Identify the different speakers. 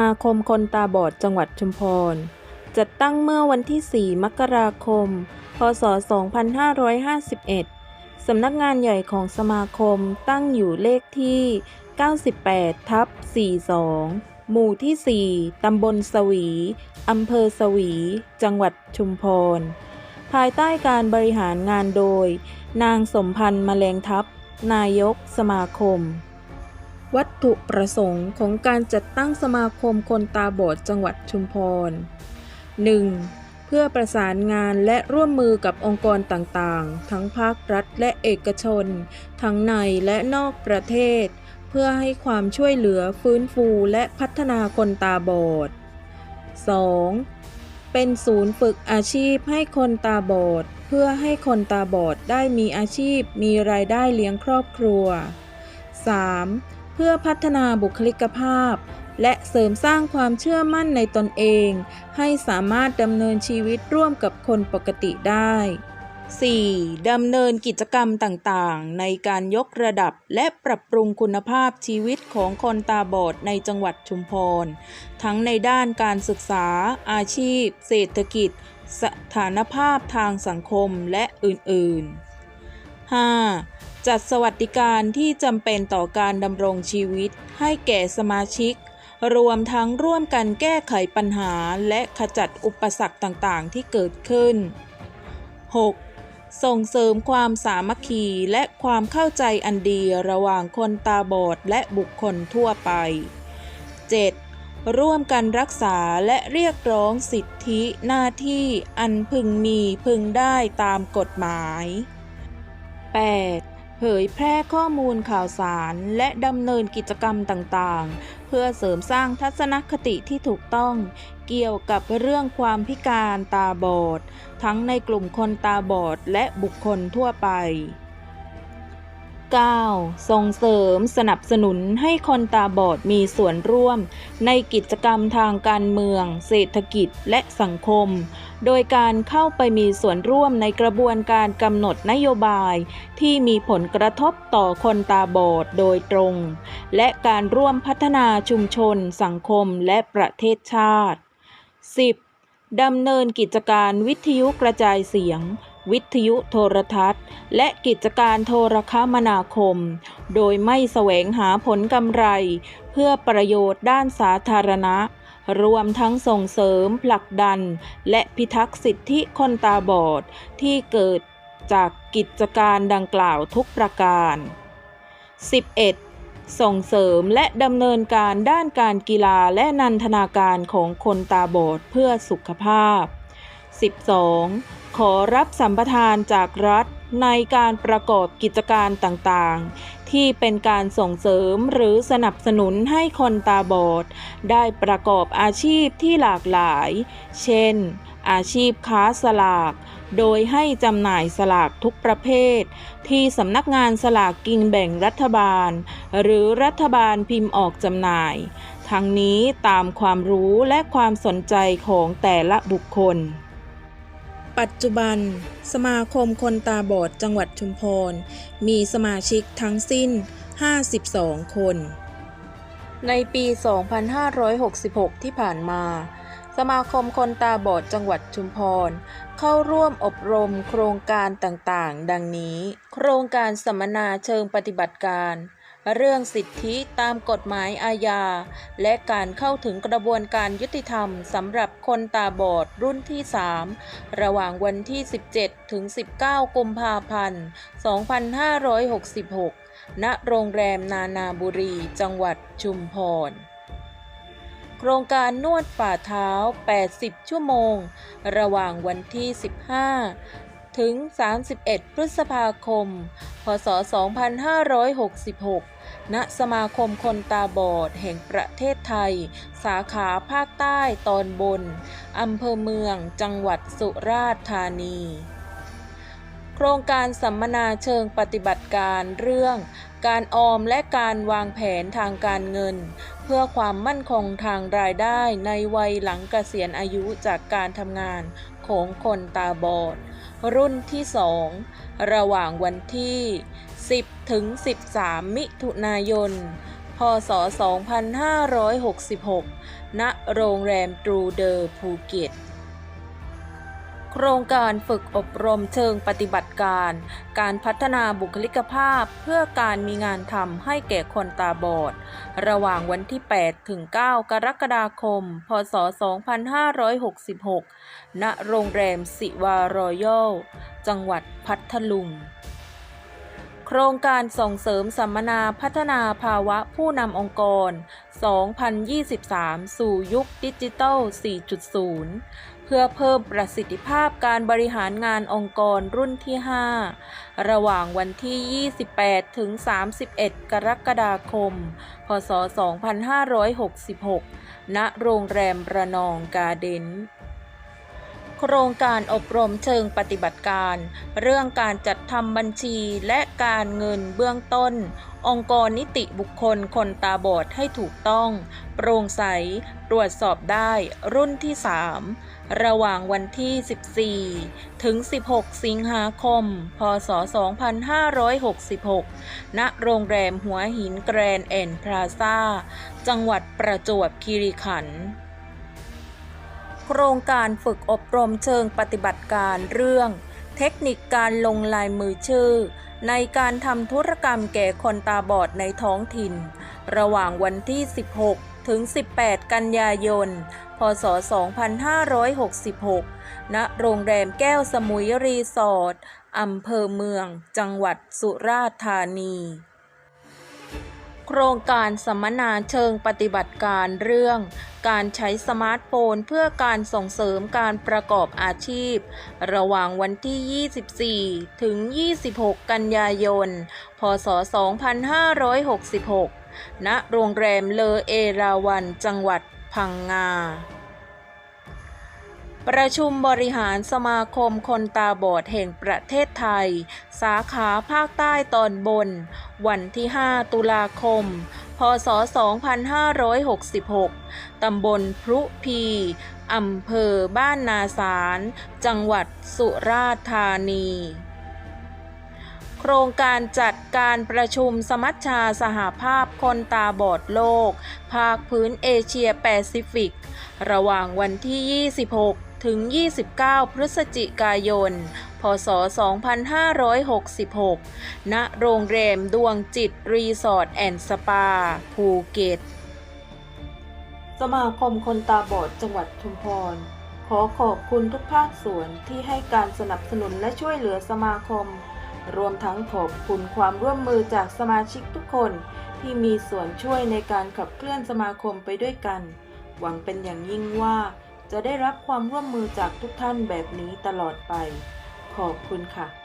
Speaker 1: มาคมคนตาบอดจังหวัดชุมพร จัดตั้งเมื่อวันที่ 4 มกราคม พศ 2551 สำนักงานใหญ่ของสมาคมตั้งอยู่เลขที่ 98 ทับ 42 หมู่ที่ 4 ตำบลสวี อำเภอสวี จังหวัดชุมพร ภายใต้การบริหารงานโดย นางสมพันธ์มแมลงทัพ นายกสมาคม วัตถุประสงค์ของการจัดตั้งสมาคมคนตาบอดจังหวัดชุมพร 1. เพื่อประสานงานและร่วมมือกับองค์กรต่างๆ ทั้งภาครัฐและเอกชน ทั้งในและนอกประเทศ เพื่อให้ความช่วยเหลือฟื้นฟูและพัฒนาคนตาบอด 2. เป็นศูนย์ฝึกอาชีพให้คนตาบอด เพื่อให้คนตาบอดได้มีอาชีพมีรายได้เลี้ยงครอบครัว 3. เพื่อพัฒนาบุคลิกภาพ และเสริมสร้างความเชื่อมั่นในตนเอง ให้สามารถดำเนินชีวิตร่วมกับคนปกติได้ 4. ดำเนินกิจกรรมต่างๆ ในการยกระดับและปรับปรุงคุณภาพชีวิตของคนตาบอดในจังหวัดชุมพร ทั้งในด้านการศึกษา อาชีพ เศรษฐกิจ สถานภาพทางสังคมและอื่น ๆ 5. จัดสวัสดิการที่จำเป็นต่อการดำรงชีวิตให้แก่สมาชิก รวมทั้งร่วมกันแก้ไขปัญหาและขจัดอุปสรรคต่างๆ ที่เกิดขึ้น 6. ส่งเสริมความสามัคคีและความเข้าใจอันดีระหว่างคนตาบอดและบุคคลทั่วไป 7. ร่วมกันรักษาและเรียกร้องสิทธิหน้าที่อันพึงมีพึงได้ตามกฎหมาย 8. เผยแพร่ข้อมูลข่าวสารและดำเนินกิจกรรมต่างๆ เพื่อเสริมสร้างทัศนคติที่ถูกต้อง เกี่ยวกับเรื่องความพิการตาบอด ทั้งในกลุ่มคนตาบอดและบุคคลทั่วไป 9. ส่งเสริมสนับสนุนให้คนตาบอดมีส่วนร่วม ในกิจกรรมทางการเมือง เศรษฐกิจและสังคม โดยการเข้าไปมีส่วนร่วมในกระบวนการกำหนดนโยบาย ที่มีผลกระทบต่อคนตาบอดโดยตรง และการร่วมพัฒนาชุมชน สังคมและประเทศชาติ 10. ดำเนินกิจการวิทยุกระจายเสียง วิทยุโทรทัศน์ และกิจการโทรคมนาคม โดยไม่แสวงหาผลกำไร เพื่อประโยชน์ด้านสาธารณะ รวมทั้งส่งเสริมผลักดัน และพิทักษ์สิทธิคนตาบอด ที่เกิดจากกิจการดังกล่าวทุกประการ 11. ส่งเสริมและดำเนินการด้านการกีฬาและนันทนาการของคนตาบอดเพื่อสุขภาพ 12. ขอรับสัมปทานจากรัฐในการประกอบกิจการต่างๆ ที่เป็นการส่งเสริมหรือสนับสนุนให้คนตาบอด ได้ประกอบอาชีพที่หลากหลาย เช่น อาชีพค้าสลาก โดยให้จำหน่ายสลากทุกประเภท ที่สำนักงานสลากกินแบ่งรัฐบาล หรือรัฐบาลพิมพ์ออกจำหน่าย ทั้งนี้ตามความรู้และความสนใจของแต่ละบุคคล ปัจจุบัน สมาคมคนตาบอดจังหวัดชุมพร มีสมาชิกทั้งสิ้น 52 คน ในปี 2566 ที่ผ่านมา สมาคมคนตาบอดจังหวัดชุมพร เข้าร่วมอบรมโครงการต่างๆ ดังนี้ โครงการสัมมนาเชิงปฏิบัติการ เรื่องสิทธิตามกฎหมายอาญา และการเข้าถึงกระบวนการยุติธรรมสำหรับคนตาบอดรุ่นที่ 3 ระหว่างวันที่ 17 ถึง 19 กุมภาพันธ์ 2566 ณ โรงแรมนานาบุรี จังหวัดชุมพร โครงการนวดฝ่าเท้า 80 ชั่วโมง ระหว่างวันที่ 15 ถึง 31 พฤษภาคม พศ 2566 ณ สมาคมคนตาบอดแห่งประเทศไทย สาขาภาคใต้ตอนบน อำเภอเมือง จังหวัดสุราษฎร์ธานี โครงการสัมมนาเชิงปฏิบัติการเรื่องการออมและการวางแผนทางการเงิน เพื่อความมั่นคงทางรายได้ในวัยหลังเกษียณอายุจากการทำงานของคนตาบอด รุ่นที่ 2 ระหว่างวันที่ 10 ถึง 13 มิถุนายน พศ 2566 ณ โรงแรมตรูเดอร์ภูเก็ต โครงการฝึกอบรมเชิงปฏิบัติการ การพัฒนาบุคลิกภาพเพื่อการมีงานทำให้แก่คนตาบอด ระหว่างวันที่ 8 ถึง 9 กรกฎาคม พศ 2566 ณ โรงแรมสิวารอยัลจังหวัดพัทลุง โครงการส่งเสริมสัมมนาพัฒนาภาวะผู้นำองค์กร 2023 สู่ยุคดิจิทัล 4.0 เพื่อเพิ่มประสิทธิภาพการบริหารงานองค์กรรุ่นที่ 5 ระหว่างวันที่ 28 ถึง 31 กรกฎาคม พศ 2566 ณ โรงแรมระนองการ์เดน ครงการอบรมเชิงปฏิบัติการ เรื่องการจัดทำบัญชีและการเงินเบื้องต้น องค์กรนิติบุคคลคนตาบอดให้ถูกต้อง โปร่งใส ตรวจสอบได้รุ่นที่ 3 ระหว่างวันที่ 14 ถึง 16 สิงหาคม พศ 2566 ณ โรงแรมหัวหินแกรนด์แอนด์พลาซ่าจังหวัดประจวบคีรีขันธ์ โครงการฝึกอบรมเชิงปฏิบัติการเรื่อง เทคนิคการลงลายมือชื่อ ในการทำธุรกรรมแก่คนตาบอดในท้องถิ่น ระหว่างวันที่ 16 ถึง 18 กันยายน พศ 2566 ณ โรงแรมแก้วสมุยรีสอร์ทอำเภอเมือง จังหวัดสุราษฎร์ธานี ครงการสัมมนาเชิงปฏิบัติการเรื่อง การใช้สมาร์ทโฟนเพื่อการส่งเสริมการประกอบอาชีพ ระหว่างวันที่ 24 ถึง 26 กันยายน พศ 2566 ณ โรงแรมเลอเอราวันจังหวัดพังงา ประชุมบริหารสมาคมคนตาบอดแห่งประเทศไทย สาขาภาคใต้ตอนบน วันที่ 5 ตุลาคม พศ 2566 ตำบลพรุพี อำเภอบ้านนาสาร จังหวัดสุราษฎร์ธานีโครงการจัดการประชุมสมัชชาสหภาพคนตาบอดโลก ภาคพื้นเอเชียแปซิฟิก ระหว่างวันที่ 26 ถึง 29 พฤศจิกายน พศ 2566 ณ โรงแรมดวงจิตรีสอร์ทแอนด์สปา ภูเก็ต สมาคมคนตาบอดจังหวัดชุมพร ขอขอบคุณทุกภาคส่วนที่ให้การสนับสนุนและช่วยเหลือสมาคม รวมทั้งขอบคุณความร่วมมือจากสมาชิกทุกคนที่มีส่วนช่วยในการขับเคลื่อนสมาคมไปด้วยกัน หวังเป็นอย่างยิ่งว่า จะได้รับความร่วมมือจากทุกท่านแบบนี้ตลอดไป ขอบคุณค่ะ